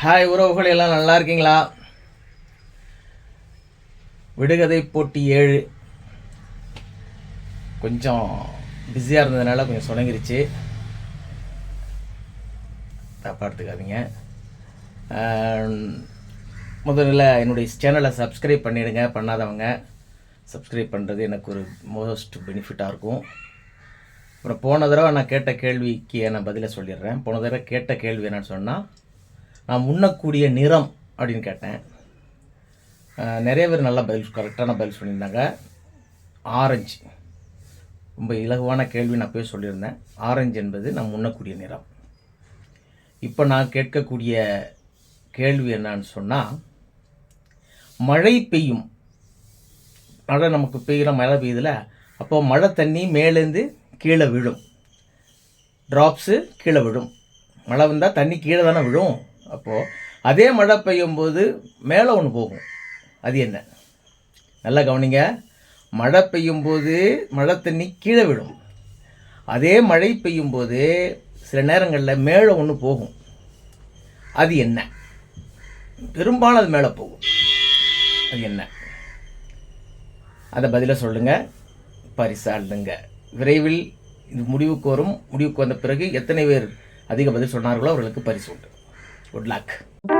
Hi உறவுகள் எல்லாம் நல்லா இருக்கீங்களா? விடுகதை போட்டி ஏழு. கொஞ்சம் பிஸியாக இருந்ததுனால கொஞ்சம் சுணங்கிருச்சு தப்பாக எடுத்துக்காதீங்க முதல்ல என்னுடைய சேனலை சப்ஸ்கிரைப் பண்ணிவிடுங்க பண்ணாதவங்க. சப்ஸ்கிரைப் பண்ணுறது எனக்கு ஒரு மோஸ்ட் பெனிஃபிட்டாக இருக்கும். அப்புறம் போன தடவை நான் கேட்ட கேள்விக்கு நான் பதிலை சொல்லிடுறேன். போன தடவை கேட்ட கேள்வி என்னன்னு சொன்னால் நான் உண்ணக்கூடிய நிறம் அப்படின்னு கேட்டேன். நிறைய பேர் நல்லா பதில் கரெக்டான பதில் சொல்லியிருந்தாங்க. ஆரஞ்சு ரொம்ப இலகுவான கேள்வி நான் போய் சொல்லியிருந்தேன். ஆரஞ்சு என்பது நம் உண்ணக்கூடிய நிறம். இப்போ நான் கேட்கக்கூடிய கேள்வி என்னான்னு சொன்னால் மழை பெய்யும். மழை நமக்கு பெய்கிற மழை பெய்யுதுல அப்போ மழை தண்ணி மேலேருந்து கீழே விழும். ட்ராப்ஸு கீழே விழும். மழை வந்தால் தண்ணி கீழே தானே விழும். அப்போது அதே மழை பெய்யும் போது மேலே ஒன்று போகும். அது என்ன? நல்லா கவனிங்க. மழை பெய்யும் போது மழை தண்ணி கீழே விடும் அதே மழை பெய்யும் போது சில நேரங்களில் மேலே ஒன்று போகும். அது என்ன? பெரும்பாலும் அது மேலே போகும். அது என்ன? அதை பதிலை சொல்லுங்கள் பரிசாளுங்க. விரைவில் இது முடிவுக்கு வரும். முடிவுக்கு வந்த பிறகு எத்தனை பேர் அதிக பதில் சொன்னார்களோ அவர்களுக்கு பரிசு உண்டு. good luck.